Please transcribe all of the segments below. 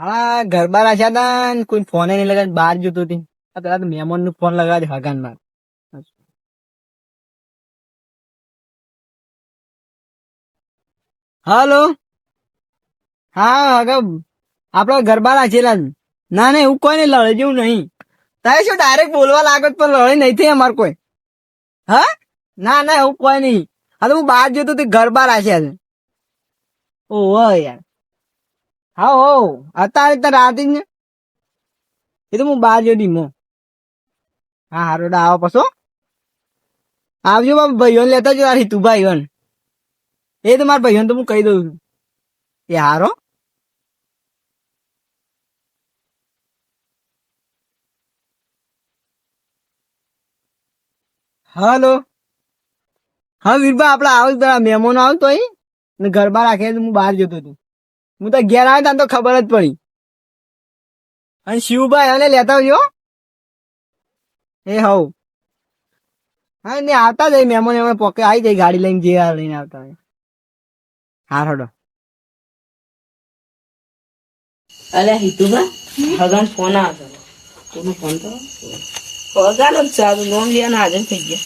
હા ગરબા રાખ્યા હતા કોઈ ફોને નહીં લગાડ બહાર જતો હતી. આ પેલા તો મહેમાનનું ફોન લગાડે હગાનમાં હાલો? હા હવે આપડે ગરબા રાખેલા. ના ના, એવું કોઈ નહીં લડે જેવું નહીં. તારે શું ડાયરેક્ટ બોલવા લાગત પણ લડે નહીં થઈ અમાર કોઈ. હા? ના ના, એવું કોઈ નહીં. હા, તો હું બહાર જતો તે ગરબા રાખ્યા છે ઓહો, યાર. હા, હો. અત્યારે તો રાતે જ ને. એ તો હું બહાર જો ધીમો. હા, હારો આવો પછો. આવજો બાપ, ભાઈઓને લેતા જો આ તું ભાઈઓ એ તો મારા ભાઈઓને તો હું કહી દઉં છું. એ હારો. હાલો. હા વીરભા આપડે આવો તારા મહેમાનો આવતો અહીં ને ગરબા રાખે હું બહાર જતો હતો. હું તો ઘેર આવ્યો તને તો ખબર જ પડી. અને શિવભાઈ અને લેતા આવજો. એ હવ હા, ને આવતા જાય મહેમાન, એમણે પોકે આવી જાય ગાડી લઈને, જે લઈને આવતા હોય. હા હડો. અલે હિતુભા ભગવાન ફોન આવતો તું. ફોન તો? હગાનો જ સારું, નોમ લેવાનો હાજર થઈ ગયા.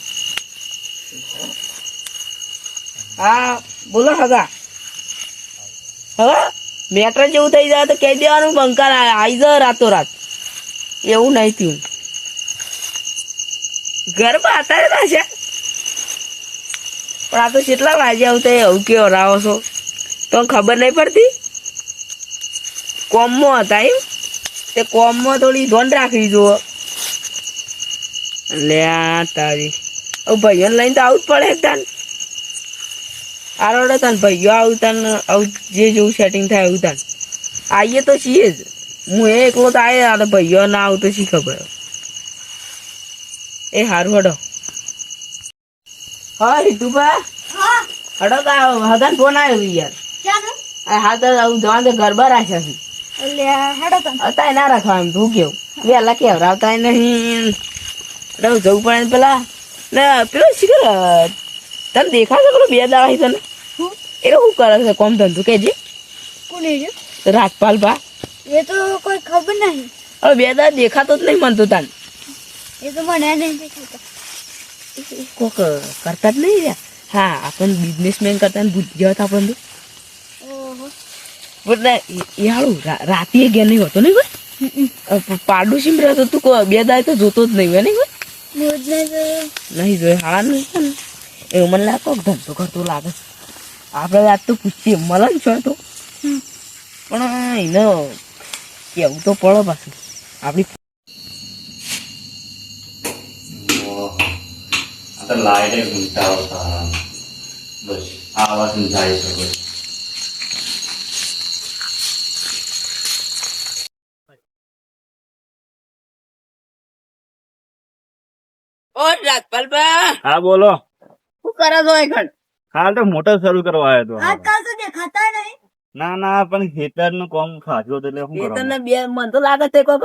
હા, બોલો હગા. હા મેટર જેવું થઈ જાય તો કહી દેવાનું, બંકાર આવી જ રાતો રાત એવું નહીં થયું. ગરબા હતા પાછા પણ આ તો કેટલા વાગ્યા આવતા એવું કેવો રાવો છો? તો ખબર નહીં પડતી? કોમમાં હતા એમ? તે કોમમાં થોડી ધોન રાખવી જુઓ. લે આ તારી. ઓ ભાઈઓને લઈને તો આવું જ પડે તાન. આરોડે તાન ભાઈઓ આવું તાન આવું જે જેવું સેટિંગ થાય એવું તાન. આવીએ તો છીએ જ. હું એ એકલો તો આવે અને ભાઈઓ ના આવું તો શી ખબર. એ હારું હડો. હા રીતુભા? હડો તો હતા ફોન આવ્યો યાર. હા તો આવું જવા તો ગરબા રાખ્યા છે. અત્યારે ના રાખવા એમ તું કેવું? વેલા કેવરાવતા નહીં. રહું જવું પડે પેલા? ને પેલો શીખર તને દેખાશે પેલો બે દાવા તને? એ શું કરે છે? કોમ ધંધો કે જે કોને છે રાજપાલ બા. એ તો કોઈ ખબર નહીં. હવે બે દાવા દેખાતો જ નહીં મનતો તને. એ તો મને નહીં દેખાતો. કોક કરતા જ નહીં રહ્યા? હા આપણને બિઝનેસમેન કરતા ને બુદ્ધિ હતા આપણને. તો એટલે એ હાળું રાતે ગયા નહીં હોતો નહીં કોઈ? પાડોશી રહેતો તું બે દાય તો જોતો જ નહીં હોય નહીં નહીં જોયું હા નહીં એવું મને લાગતો ધંધો કરતો લાગે. આપણે વાત તો પૂછીએ મળે ને છો તો? પણ એનો કેવું તો પડે પાછું. આપણી લાઈટ ઘૂંટાવતા બસ આવા સમજાવી શકો છો ઓ રાજપાલબા હા બોલો. શું કરે છો એકણ હાલ તો મોટર શરૂ કરવા આવ્યો હતો આજકાલ તો દેખાતા નહીં. ના ના પણ ખેતરનું કામ ખાધું એટલે શું બે તને બે મને તો લાગે છે કોક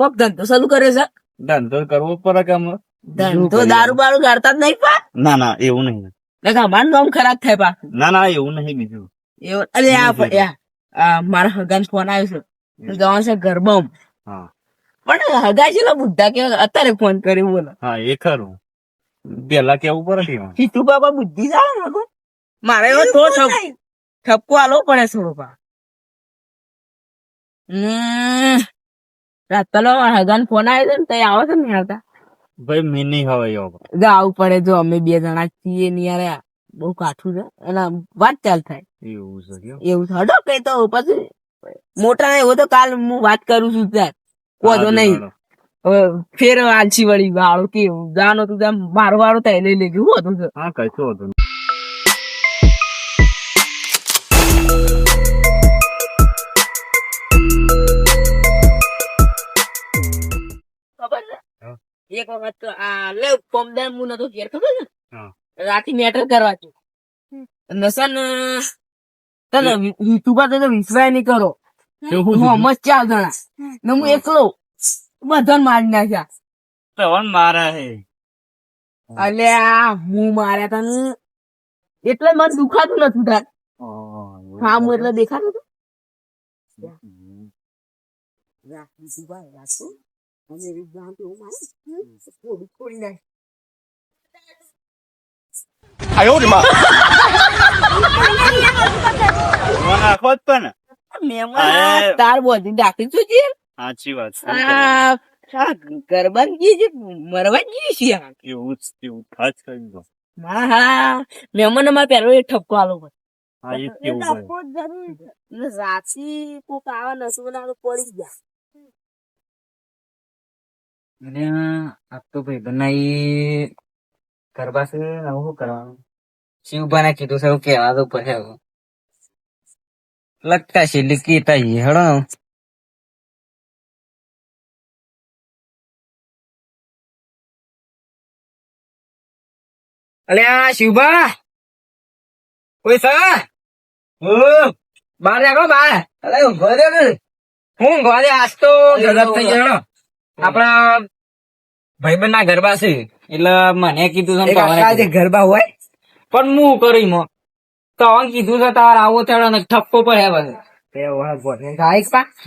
કોક ધંધો શરૂ કર્યો છે. ધંધો કરવો પડે કે અમે ધંધો દારૂ બારૂ કાઢતા જ નહીં પા. ના ના એવું નહીં. એટલે અમારું નામ ખરાબ થાય પા. ના ના એવું નહીં બીજું. એવું અરે આ મારા હગાન ફોન આવ્યો છે. જવાનું છે ગરબામાં હા. પણ હગાઈ છે ને બુદ્ધા કે અત્યારે ફોન કર્યો બોલો. હા એ ખરું. પેલા કેવું પડે? સીતુ બાબા બુદ્ધિ જાણે ને મારે એવો તો ઠપ- ઠપકો આલો પડે થોડો પા. રાત પેલો હગાન ફોન આવ્યો છે ને તઈ આવો છે ને આવતા ભાઈ મેં નહીં હવે આવું પડે જો અમે બે જણા છીએ ને યાર બહુ કાઠું છે. એના વાત ચાલ થાય. એવું છે એવું છે. હડો કઈ તો પછી. મોટા ને એવો તો કાલ હું વાત કરું છું ત્યાં હા, નહીં. ફેર આલસી વળી વાળો કેવું જાનો તું તેમ મારો વાળો થાય લઈ લેજો હું હતું હા કશું હતું ખબર છે? એક વખત તો આ લે પમદાર હું નતો ઘેર ખબર છે? હા. રાતે મેટર કરવા છું નસન તને યુટ્યુબર તો વિશ્વાસ નહીં કરો. મોહમ્મદ ચાર જણા. ને હું એકલો. બધાને મારી નાખ્યા. તવન મારા હે. અલ્યા હું માર્યા તા ને એટલે મને દુખાતું નથી તાર. હા હું એટલે દેખાતું હતું આખો જ પણ મહેમાન તાર બધી ડાકી છું છે સાચી વાત છે. આ આ ગરબા ગઈ છે મરવા ગઈ છે આ. એવું જ એવું ખાસ કરી દો હા હા. મહેમાન અમારે પેલો એક ઠપકો આલો જ કેવું પડે કોક આવા નસું ના પડી ગયા. અને આ તો ભાઈ બનાવી ગરબા છે ને શું કરવાનું? શિવભાને કીધું છે કેવા તો પડે લગતા છે લીકીતા હેડો અલ્યા શિવભા. કોઈ સર. બાર જાગો બાર અરે ઊભો રે હું ઘરે આજ તો ગરબ થઈ ગયો આપણા ભાઈબંધ ના ગરબા છે એટલે મને કીધું. ગરબા હોય. પણ હું કરી મો. તો હવે કીધું છે તાર આવો ત્યારે ને ઠપકો પર હે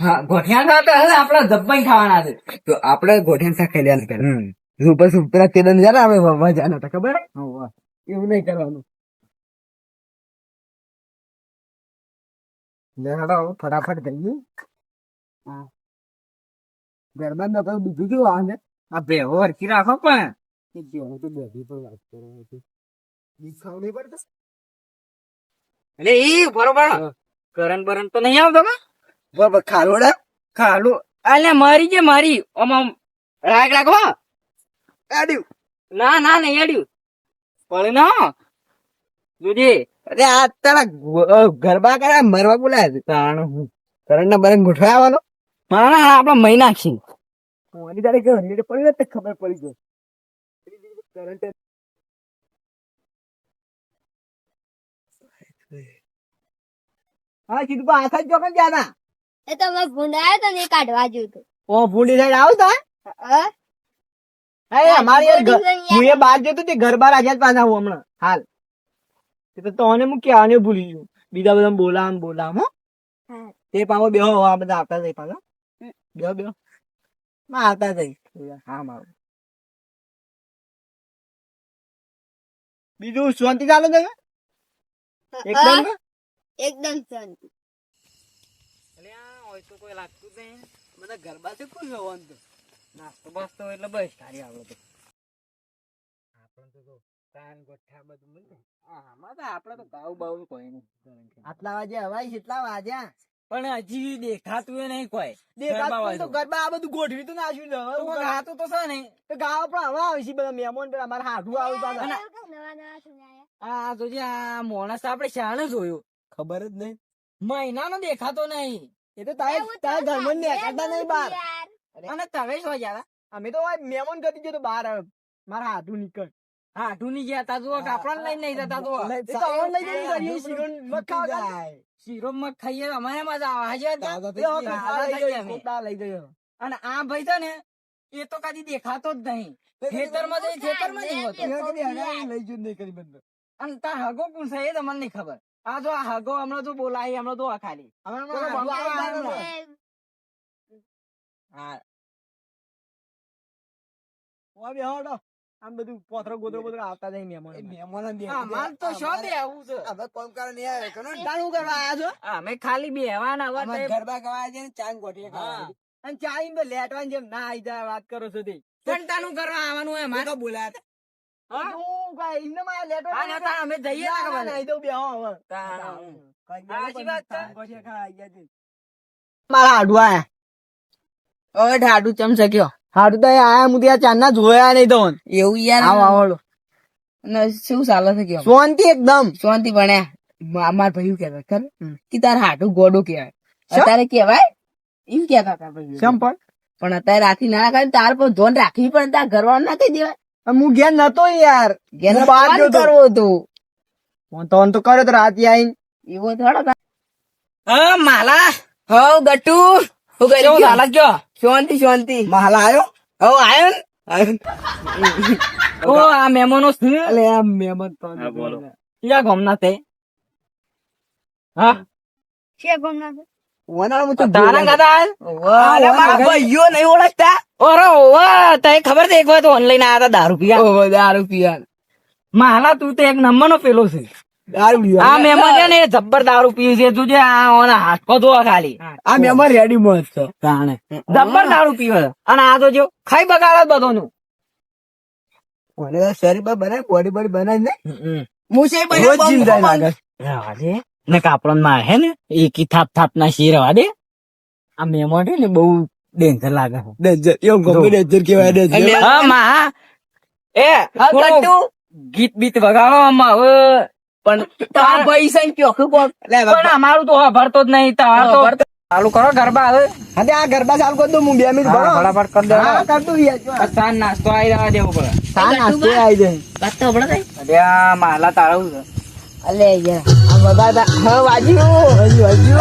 હા ગોઠિયા ખાતા હવે આપડા જબ્બાઈ ખાવાના છે. તો આપડે ગોઠિયા શાક ખાઈ લેવાનું પેલા સુપર સુપર તેદન જરા અમે મજા નતા ખબર? એવું નહીં કરવાનું. લે ફટાફટ જઈએ. ગરબા ન તો બીજું કેવું આવે? આ ભેવો હરકી રાખો પણ. બેઠી પણ વાત કરો દીખાવ નહીં પડતો? એટલે ઈ બરોબર. કરણ બરણ તો નહીં આવતો કા? બરાબર ખારોડા ખાલું. અલે મારી જે મારી ઓમાં રાગ રાખો આડ્યું ના ના નહીં અડ્યું પણ ના. જોજે અરે આ તારા ગરબા કરે મરવા બોલાય છે. તાણ કરણ ના બરણ ગોઠવાય આવવાનો? મારા આપડે મહી નાખી મોની તારે કે હરીડે પડી તો ખબર પડી ગઈ. કરંટ હા સીધું આખા જ ચોકન જ્યાં એ તો અમે ભૂંડાયો તો ને એ કાઢવા જોયું હતું. ઓ ભૂંડી સાઈડ આવો તા અમારી હું એ બહાર જતો તે ઘર બહાર આઝાદ આવું હમણાં. હાલ. એ તો તને હું ક્યાંને ભૂલી ગયું. બીજા બધા બોલામ બોલામ હો. તે પાછો બેહો આ બધા આવતા જઈ પાછા. બેહો બેહો. માં આવતા જઈ હા મારું. બીજું શાંતિ ચાલે છે એકદમ? એકદમ શાંતિ. તો કોઈ લાગતું જ નહીં. મને ગરબા છે કોઈ જવાનું તો. નાસ્તો બાસ્તો એટલે બસ તારી આવડે તો. આપણે તો જો તાન ગોઠા બધું મળે. આમાં તો આપણે તો ગાવ બાવ કોઈ નહીં. આટલા વાગે હવાય કેટલા વાગ્યા પણ હજી દેખાતું એ નહીં કોઈ. દેખાતું ગરબા તો ગરબા આ બધું ગોઠવી તો નાખ્યું હવે ગાતું તો છે નહીં. તો ગાવા પણ હવા આવે છે બધા મહેમાન પેલા મારા હાડું આવે નવા નવા સુનાયા આ તો જે આ માણસ આપડે શાણે જોયું. ખબર જ નહીં. મહિનાનો દેખાતો નહીં. એ તો તારે તારે તો ઘરમાં સાંજે નહીં બાર અને તમે શું જરા અમે તો મહેમાન ગતિ ગયો તો બાર મારા હાથું નીકળ. હાથું ની ગયા. તા જુઓ કાપડા લઈ નહીં જતા તો શીરો મગ ખાઈએ અમારે મજા આવે લઈ જઈએ. અને આ ભાઈ છે ને એ તો કદી દેખાતો જ નહીં. ખેતરમાં જઈ ખેતરમાં જ નહીં હોતો. એ કદી હરાવી લઈ જ નહીં કરી બંધ. અને તાર હગો કોણ છે એ તો મને નહીં ખબર. આ જો આ હગો હમણાં તો બોલાય હમણાં તો આ ખાલી. હા. બે હડો. આમ બધું પોથરો ગોદરો ગોદરો આવતા જાય મહેમાન બે માલ તો શો બે આવું છે? હવે કોમ કર નહીં આવે કનો ટાણું કરવા આયા છો? હા, અમે ખાલી બેહવાના હવે અમારે તો- ગરબા ગવા છે ને ચાંગ ગોઠીએ ખાવા અને ચાઈ બે લેટવાની જેમ ના આઈ જાય વાત કરો છો તે. ટાણું કરવા આવવાનું હોય મારે તો બોલાયા અમે જઈએ. મારા હાડુ આયા. હવે ચમચા કયો હાડું તો આયા હું ત્યાં ચાંદના જોયા નહીં તો. એવું યાર? આવો આવડો શું ચાલે છે કયો શાંતિ એકદમ. શાંતિ ભણ્યા. માર ભાઈ કેતા ખર કે તાર હાડુ ગોડું કેવાય? અત્યારે કેવાય એમ કેતા હતા ભાઈ પણ? અત્યારે રાખી ના રાખે તાર પણ ધોન રાખી પણ તાર ઘરવાળા ના કહી દેવાય. હું ઘેર નતો યાર. ઘેર હું બહાર જો તો. કરવો હતો ફોન તો તો કર્યો તો રાતે આઈ એવો થોડો હા માલા. હવ ગટુ હું ગયો? ચાલે કયો? શાંતિ શાંતિ. માલા આયો? હવ આયો ને. ઓ આ મહેમાનો છે. અલે આ મહેમાન તો હા, બોલો. ક્યાં ગામના તે હા? ક્યાં ગમના છે? વનાળું તો તારા ગાતા અરે મારા ભાઈઓ નહીં ઓળખતા. ઓરે ઓવા તને ખબર છે એક વાર ઓનલાઈન આયા હતા દારૂ ઓહો દારૂ પીવા. માલા તું તો એક નંબર નો પેલો છે. દારૂ આ મેમર છે ને જબ્બર દારૂ પીવે છે તું જે આ ઓના હાથ પર ધોવા ખાલી. આ મેમર રેડી મસ્ત છે. તાણે. જબ્બર દારૂ પીવે. અને આ તો જો ખાઈ બગાડે બધો નું કોને શરીર બનાય બોડી બોડી બનાય ને. મુસે રોજ જિંદા લાગે. ને કાપડનમાં હે ને એકી થાપ થાપ ના શી દે. આ મેમો છે ને બહુ ડેન્જર લાગે છે. ડેન્જર એમ ગમે ડેન્જર કેવાય ડેન્જર હા માં. એ હા, ગીત બીત વગાડો આમાં હવે પણ તાર પૈસા સંગ ચોખ્ખું પણ અમારું તો ભરતો જ નહીં. તાર તો ચાલુ કરો ગરબા હવે. હા આ ગરબા ચાલુ કરી દો હું બે મિનિટ ભરો. ફટાફટ કરી દો. હા કર દઉં યાર સાંજ નાસ્તો આવી જવા દેવો પડે સાંજ નાસ્તો આવી જાય. વાત તો હમણાં અરે આ માલા તારું છે. અલે યાર આ વગાડતા હા વાજ્યું હજુ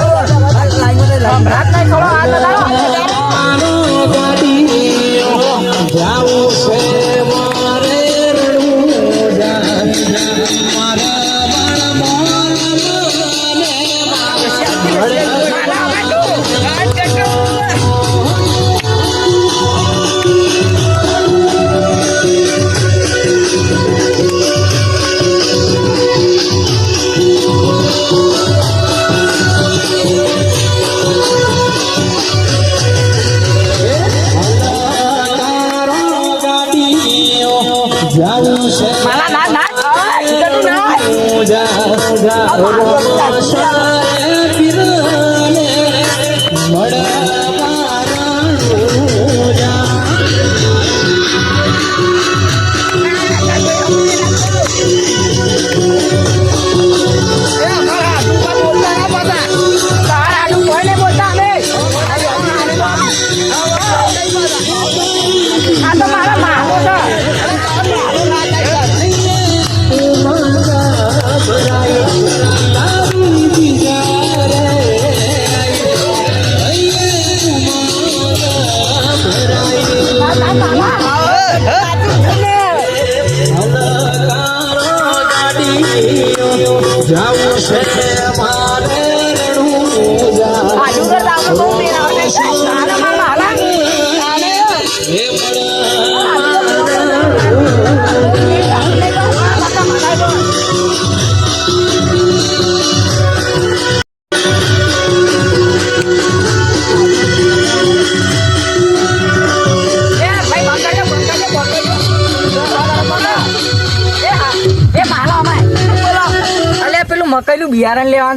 લાઈન રાત ના. તારા પેલું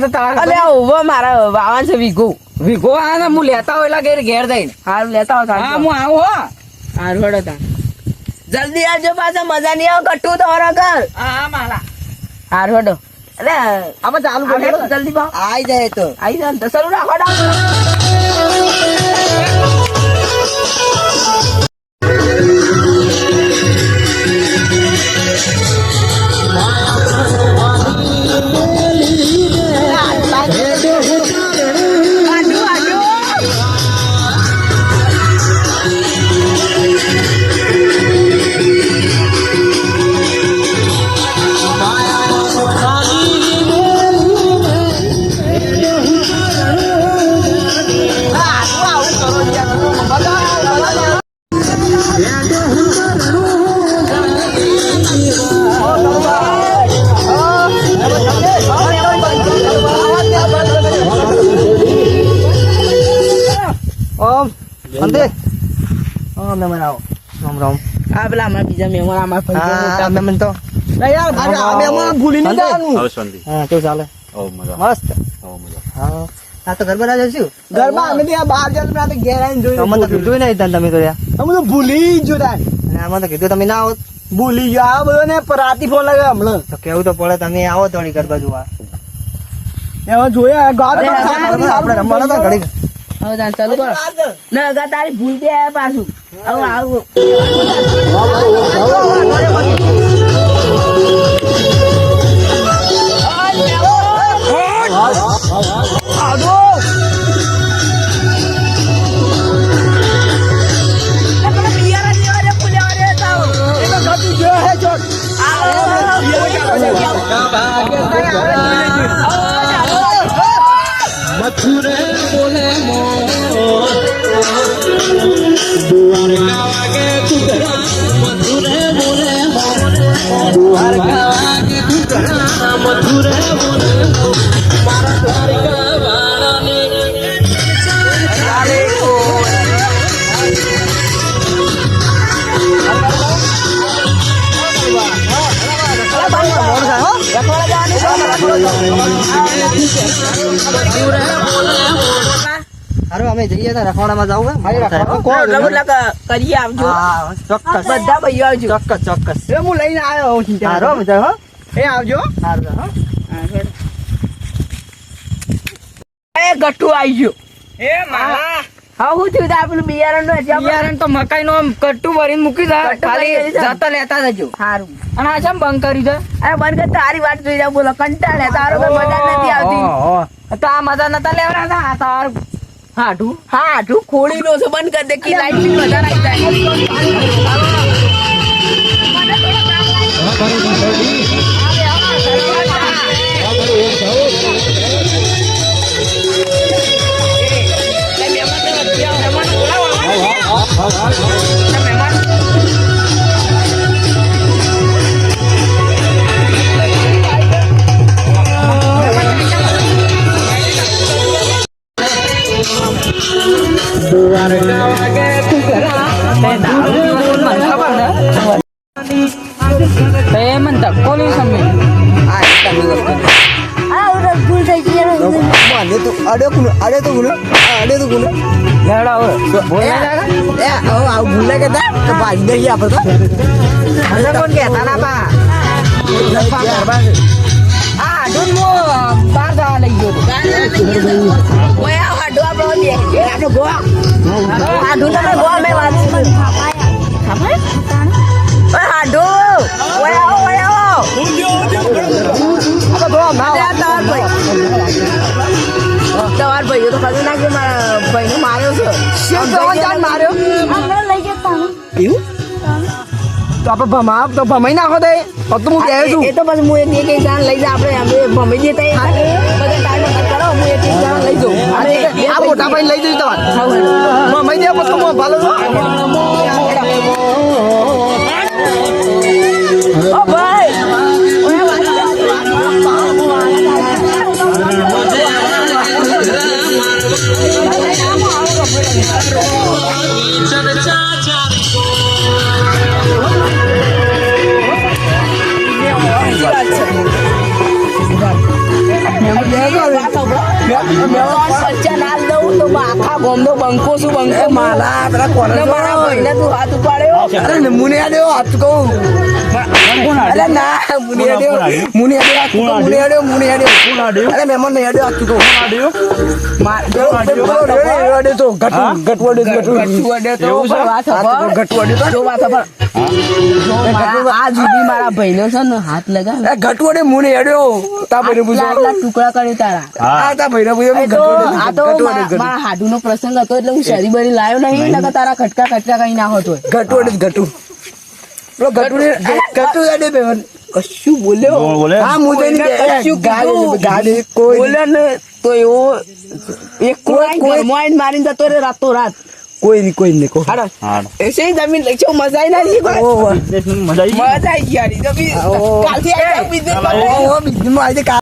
છે તારે અલે ઊભો મારા વાવન છે વીઘો વિગો આ ને હું લેતા હોય એટલે ઘેર ઘેર જઈને. હારું લેતા હો હા હું આવું હો. હારું હેડો તા જલ્દી આવજો પાછા મજા નહીં આવે કટ્ટુ તો હરા કર હા માલા. હારું હેડો. અલે આમાં ચાલુ તો જલ્દી પાવ આઈ જાય તો. આઈ જાય તો સરું રાખો નમન આવો રામ રામ. આ પેલા અમારા બીજા મહેમાન અમારા ભાઈ હા મને તો. યાર ભાઈ આ મહેમાન ભૂલી નહીં જવાનું. હવે શાંતિ. હા કેવું ચાલે. ઓ મજા. મસ્ત. ઓ મજા. હા. આ તો ગરબા રાજા છું ગરબા અમે તો બહાર જઈને આપણે ઘેર આવીને જોઈ અમે તો કીધું નહીં તને તમે તો યાર અમે તો ભૂલી જ જોતા અને આમાં તો કીધું તમે ના આવો ભૂલી ગયો. આ બધો ને રાતી ફોન લાગે હમણાં. તો કેવું તો પડે તમે આવો થોડી ગરબા જોવા એમાં જોયા આપણે રમવાનો તો ઘડી હવે ચાલુ કરો. ના તારી ભૂલ આયા પાછું. હવે આવું અમે જઈએ તો રખવાડામાં જાવું કરી આવજો. ચોક્કસ. બધા ભાઈઓ આવજો. ચોક્કસ ચોક્કસ. એ હું લઈને આવ્યો બધા હો એ આવજો. સારું હો. એ ગઠ્ઠું આવી ગયું. એ મારા હા હું થયું તા બિયારણનું બિયારણ તો મકાઈ નો કટ્ટુ ભરીને મૂકી દે ખાલી જતા લેતા જજો સારું અને આ ચમ બંધ કરી દે અરે બંધ કર તારી વાત જોઈ જાવ બોલો કંટાળે તારો કઈ મજા નથી આવતી. તો આ મજા નતા લેવાના આ તાર હાઠું હા આટલું ખોળી નો છે બંધ કર દે કે લાઈટ બિલ વધારે આવી જાય. તે મને ધક્કો નહીં સમજે આ અડે તો અડે કુલ અડે તો કુલ અડે તો કુલ લેવડા હવે બોલે એ આપણે તો કોણ કહેતા આ હાઠું મો બાર જવા લઈ ગયો હતો. ઓય આ હાડો આપણો બે હાડો ગોવા. હાડો તમે ગોવા મેં વાત ખબર હાડો. ઓય ઓય ના ભાઈ. તમાર ભાઈઓ તો કદી નાખે મારા ભાઈને માર્યો છે. માર્યો? આપણે ને એવું? તો આપણે ભમા તો ભમાઈ નાખો તે. તો હું કહે છું. એ તો બસ હું એક એક જણ લઈ જા આપણે. અમે ભમી જઈએ તઈ બધા ટાઈમ કરો હું એક એક જણ લઈ જાઉં. અરે આ મોટા ભાઈ લઈ જઈ તમારે. ભમાઈ દે પછી હું ભાલો ઓ ગોમનો બંકો શું બંકો માલા પેલા કોને મારા ભાઈને તું હાથ ઉપાડ્યો અરે મુનિયા આડ્યો હાથ કહું અરે ના મુને આડ્યો મુને આડ્યો હાથ કહું મુને આડ્યો અરે મહેમાન આડ્યો હાથ કહું માર તો ગટુ ગટુ તો વાત તો? જો વાત આ સુધી મારા ભાઈનો છે ને હાથ લગાવે. એ મુને આડ્યો તા ભાઈને પૂછો. આટલા આટલા ટુકડા કરી તારા. આ તા ભાઈને પૂછો. એ તો આ તો ગટવડે મા- ગટુ મારા હાડુનો પ્રસંગ હતો એટલે હું શરી બરી લાવ્યો નહીં નકર તારા ખટકા ખટકા કઈ ના હોતો ગટવડે ગટુ પેલો ગટુ ને ગટુ બેવન કશું બોલ્યો? હા મુજે કશું ગાડી ગાડી કોઈ બોલ્યો ને તો એવો એક કોઈ- કોઈ મારીને જતો રે રાતો રાત કોઈ નહીં કોઈ નહીં કો હાડો એ છે જમીન લઈ? છો મજા આવી ના કોઈ? ઓહો મજા આવી મજા આવી ની. તો ઓહો. કાલથી આ બિઝનેસ માટે. ઓહો બીજું આજે કા.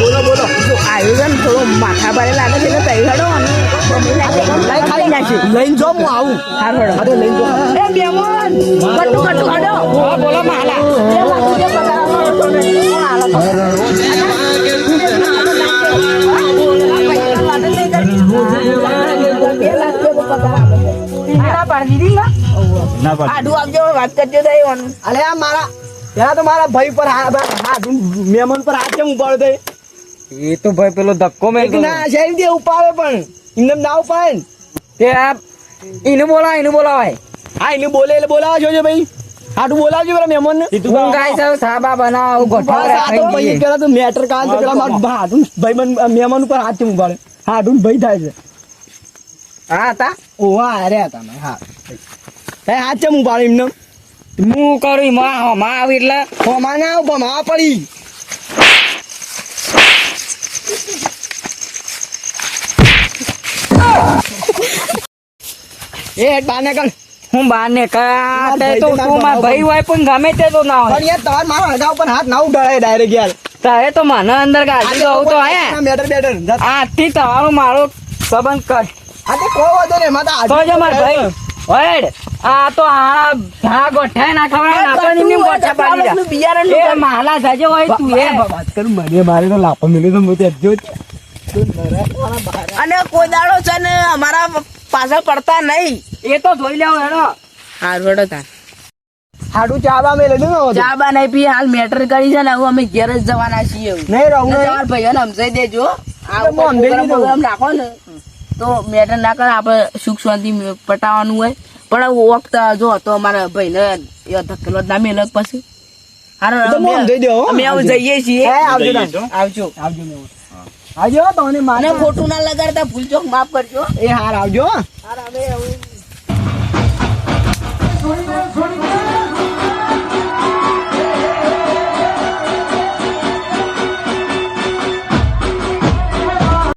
બોલો બોલો. ને થોડો માથા ભારે લાગે છે એટલે તઈ અને નાખી. લઈને જો હું આવું. હાર લઈને જો એ બેમન કટુ કટુ હડો. બોલો માલા. એ વાતું જે પગાર આપો છો ને કોણ આલો તો? બે લાખ જેવો પગાર આપે છે. ના પાડી દીધી ના? ના પાડી આડું આપજો વાત કરજો તો એ આ મારા તો મારા ભાઈ પર હાથ કેમ ઉપાડ્યો એ તો ભાઈ પેલો ધક્કો મેં ના એમ તે ઉપાડે પણ એમને ના ઉપાડે ને તે એને બોલાય એને બોલાવાય હા એને બોલે એટલે બોલાવા જોજો ભાઈ હાટું બોલાવજો પેલા મહેમાન ને હું ગાય છે સાબા બનાવો ભાઈ પેલા તો મેટર કાલ તો પેલા મારું હાટું ભાઈ મહેમાન ઉપર હાથ કેમ ઉપાડે હાટું ભાઈ થાય છે. હા હતા ઓવા અરે હતા મેં હા. તે હાથ ચમ ઉપાડે એમને? હું કરું માં માં આવી એટલે. હોમાં ના આવમાં પડી. એ હેડ બાને કર હું બહાર ને કા ભાઈ તો તો તું માર ભાઈ હોય પણ ગમે તે તો ના હોય. પણ યાર તમાર મારો હગા ઉપર હાથ ના ઉડાડે ડાયરેક્ટ યાર. તારે તો મને અંદર ગાડી દો તો હે. મેટર બેટર આજથી તમારો મારો સંબંધ કર. આ તે કોઈ વાંધો નહીં એમાં તો તો જો માર ભાઈ. ઓએડ આ તો આ ધા ગોઠે ના ખવડાય ને પણ એમની ગોઠા પાડી જા બિયારણનું માલા સાજે હોય તું એ વાત કરું મને મારે તો લાપો મિલે તો હું જો અને કોઈ દાડો છે ને અમારા પાછળ પડતા નહીં. એ તો જોઈ લેવો હેડો. હારું હેડો તાર. હાડું ચાબા મેલે દઉં ને ચા નહીં પી હાલ મેટર કરી છે ને હવે અમે ઘેર જ જવાના છીએ. નહીં રહું. તમારા ભાઈઓને સમજાઈ દેજો. આ નાખો ને તો મેટર ના કરે આપણે સુખ શાંતિ પટાવવાનું હોય. પણ વખત જો તો અમારા ભાઈને એ ધકેલો ના મેલે પછી. હારો. અમે હવે જઈએ છીએ. આવજો. આવજો. આવજો મેં આવજો તમને મારે ખોટું ના લગાડતા ભૂલજો માફ કરજો. એ હાર આવજો. હાર આવે